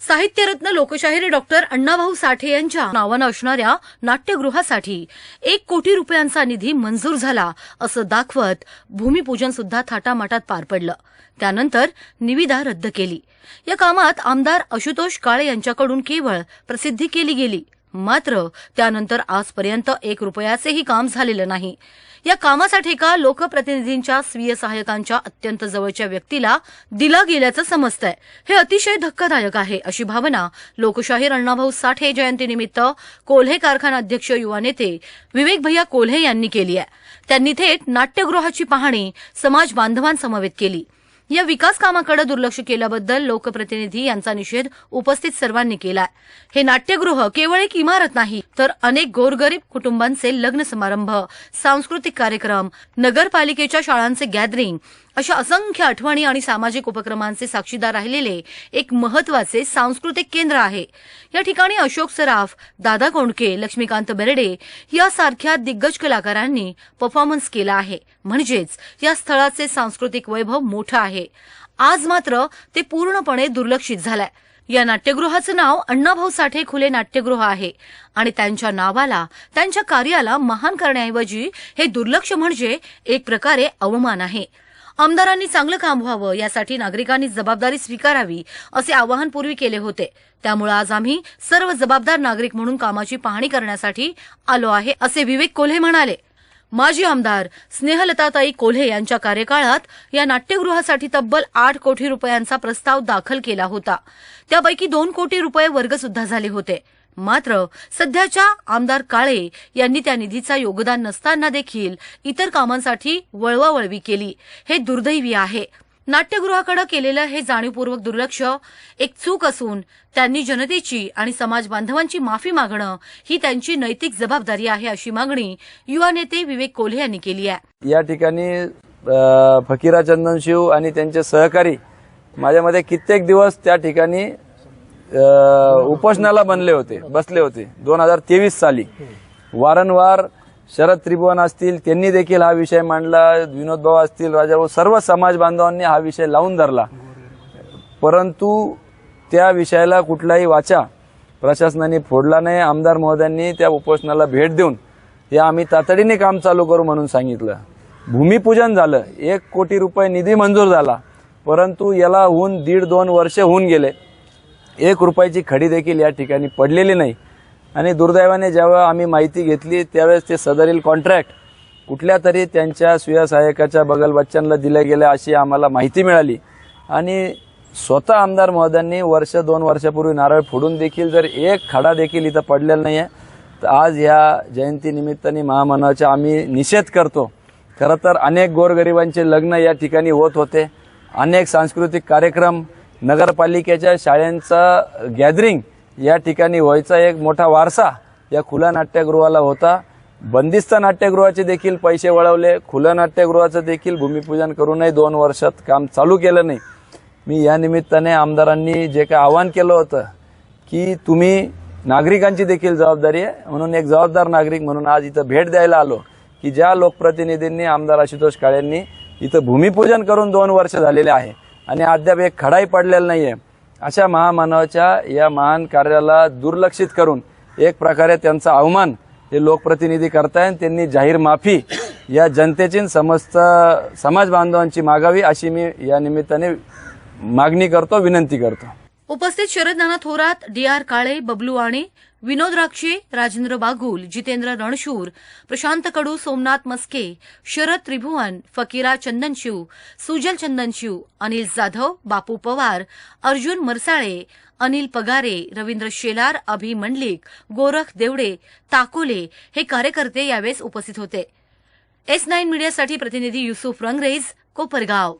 साहित्यरत्न लोकशाहीर डॉक्टर अण्णाभाऊ साठे यांच्या नावानं असणाऱ्या नाट्यगृहासाठी एक कोटी रुपयांचा निधी मंजूर झाला असं दाखवत भूमिपूजन सुद्धा थाटामाटात पार पडलं. त्यानंतर निविदा रद्द केली. या कामात आमदार आशुतोष काळे यांच्याकडून केवळ प्रसिद्धी केली गेली. मात्र त्यानंतर आजपर्यंत एक रुपयाचेही काम झालेलं नाही. या कामासाठी का लोकप्रतिनिधींच्या स्वीय सहाय्यकांच्या अत्यंत जवळच्या व्यक्तीला दिला गेल्याचं समजतंय. हे अतिशय धक्कादायक आहे अशी भावना लोकशाहीर अण्णाभाऊ साठे जयंतीनिमित्त कोल्हे कारखाना अध्यक्ष युवा नेते विवेक भैया कोल्हे यांनी केली आहे. त्यांनी थेट नाट्यगृहाची पाहणी समाज बांधवांसमवेत केली. या विकास कामाकडे दुर्लक्ष केल्याबद्दल लोकप्रतिनिधी यांचा निषेध उपस्थित सर्वांनी केलाय. हे नाट्यगृह केवळ एक इमारत नाही तर अनेक गोरगरीब कुटुंबांचे लग्न समारंभ सांस्कृतिक कार्यक्रम नगरपालिकेच्या शाळांचे गॅदरिंग अशा असंख्य आठवणी आणि सामाजिक उपक्रमांचे साक्षीदार राहिलेले एक महत्त्वाचे सांस्कृतिक केंद्र आहे. या ठिकाणी अशोक सराफ दादा कोंडके लक्ष्मीकांत बेर्डे यासारख्या दिग्गज कलाकारांनी परफॉर्मन्स केला आहे. म्हणजेच या स्थळाचे सांस्कृतिक वैभव मोठं आहे. आज मात्र ते पूर्णपणे दुर्लक्षित झालंय. या नाट्यगृहाचं नाव अण्णाभाऊ साठे खुले नाट्यगृह आहे आणि त्यांच्या नावाला त्यांच्या कार्याला महान करण्याऐवजी हे दुर्लक्ष म्हणजे एक प्रकारे अवमान आहे. आमदारांनी चांगलं काम व्हावं यासाठी नागरिकांनी जबाबदारी स्वीकारावी असे आवाहन पूर्वी केले होते. त्यामुळे आज आम्ही सर्व जबाबदार नागरिक म्हणून कामाची पाहणी करण्यासाठी आलो आहे असे विवेक कोल्हे म्हणाले. माजी आमदार स्नेहलताताई कोल्हे यांच्या कार्यकाळात या नाट्यगृहासाठी तब्बल आठ कोटी रुपयांचा प्रस्ताव दाखल केला होता. त्यापैकी दोन कोटी रुपये वर्ग सुद्धा झाले होते. मात्र सध्याच्या आमदार काळे यांनी त्या निधीचा योगदान नसताना देखील इतर कामांसाठी वळवावळवी केली. हे दुर्दैवी आहे. नाट्यगृहाकडे केलेलं हे जाणीवपूर्वक दुर्लक्ष एक चूक असून त्यांनी जनतेची आणि समाज बांधवांची माफी मागणं ही त्यांची नैतिक जबाबदारी आहे अशी मागणी युवा नेते विवेक कोल्हे यांनी केली आहे. या ठिकाणी फकीरा फकीरा चंदनशिव आणि त्यांचे सहकारी माझ्यामध्ये कित्येक दिवस त्या ठिकाणी उपोषणाला बनले होते बसले होते दोन हजार तेवीस साली. वारंवार शरद त्रिभुवन असतील त्यांनी देखील हा विषय मांडला विनोद भाऊ असतील राजाभाऊ सर्व समाज बांधवांनी हा विषय लावून धरला. परंतु त्या विषयाला कुठलाही वाचा प्रशासनाने फोडला नाही आमदार महोदयांनी त्या उपोषणाला भेट देऊन हे आम्ही तातडीने काम चालू करू म्हणून सांगितलं. भूमिपूजन झालं एक कोटी रुपये निधी मंजूर झाला परंतु याला होऊन दीड दोन वर्ष होऊन गेले. एक रुपयाची खडी देखील या ठिकाणी पडलेली नाही. आणि दुर्दैवाने जेव्हा आम्ही माहिती घेतली त्यावेळेस ते सदरील कॉन्ट्रॅक्ट कुठल्या तरी त्यांच्या स्वयंसहाय्यकाच्या बगल बच्चनला दिल्या गेल्या अशी आम्हाला माहिती मिळाली. आणि स्वतः आमदार महोदयांनी वर्ष दोन वर्षापूर्वी नारळ फोडून देखील जर एक खडा देखील इथं पडलेला नाही आहे तर आज या जयंतीनिमित्ताने महामानवाचा आम्ही निषेध करतो. खरं तर अनेक गोरगरिबांचे लग्न या ठिकाणी होत होते. अनेक सांस्कृतिक कार्यक्रम नगरपालिकेच्या शाळांचा गॅदरिंग या ठिकाणी व्हायचा एक मोठा वारसा या खुल्या नाट्यगृहाला होता. बंदिस्त नाट्यगृहाचे देखील पैसे वळवले. खुल्या नाट्यगृहाचं देखील भूमिपूजन करूनही दोन वर्षात काम चालू केलं नाही. मी या निमित्ताने आमदारांनी जे काय आवाहन केलं होतं की तुम्ही नागरिकांची देखील जबाबदारी आहे. म्हणून एक जबाबदार नागरिक म्हणून आज इथं भेट द्यायला आलो की ज्या लोकप्रतिनिधींनी आमदार आशुतोष काळेंनी इथं भूमिपूजन करून दोन वर्ष झालेले आहे. आणि अद्याप एक खडाही पडलेला नाहीये. अशा महामानवाच्या या महान कार्याला दुर्लक्षित करून एक प्रकारे त्यांचा अवमान हे लोकप्रतिनिधी करतायत त्यांनी जाहीर माफी या जनतेची समस्त समाज बांधवांची मागावी अशी मी या निमित्ताने मागणी करतो विनंती करतो. उपस्थित शरद नाना थोरात डी आर काळे बबलू आणे विनोद राक्षे राजेंद्र बागुल जितेंद्र रणशूर प्रशांत कडू सोमनाथ मस्के शरद त्रिभुवन फकीरा चंदनशिव सुजल चंदनशिव अनिल जाधव बापू पवार अर्जुन मरसाळे अनिल पगारे रवींद्र शेलार अभि मंडलिक गोरख देवडे ताकोले हे कार्यकर्ते यावेळेस उपस्थित होते. एस नाईन मीडियासाठी प्रतिनिधी युसुफ रंगरेज कोपरगाव.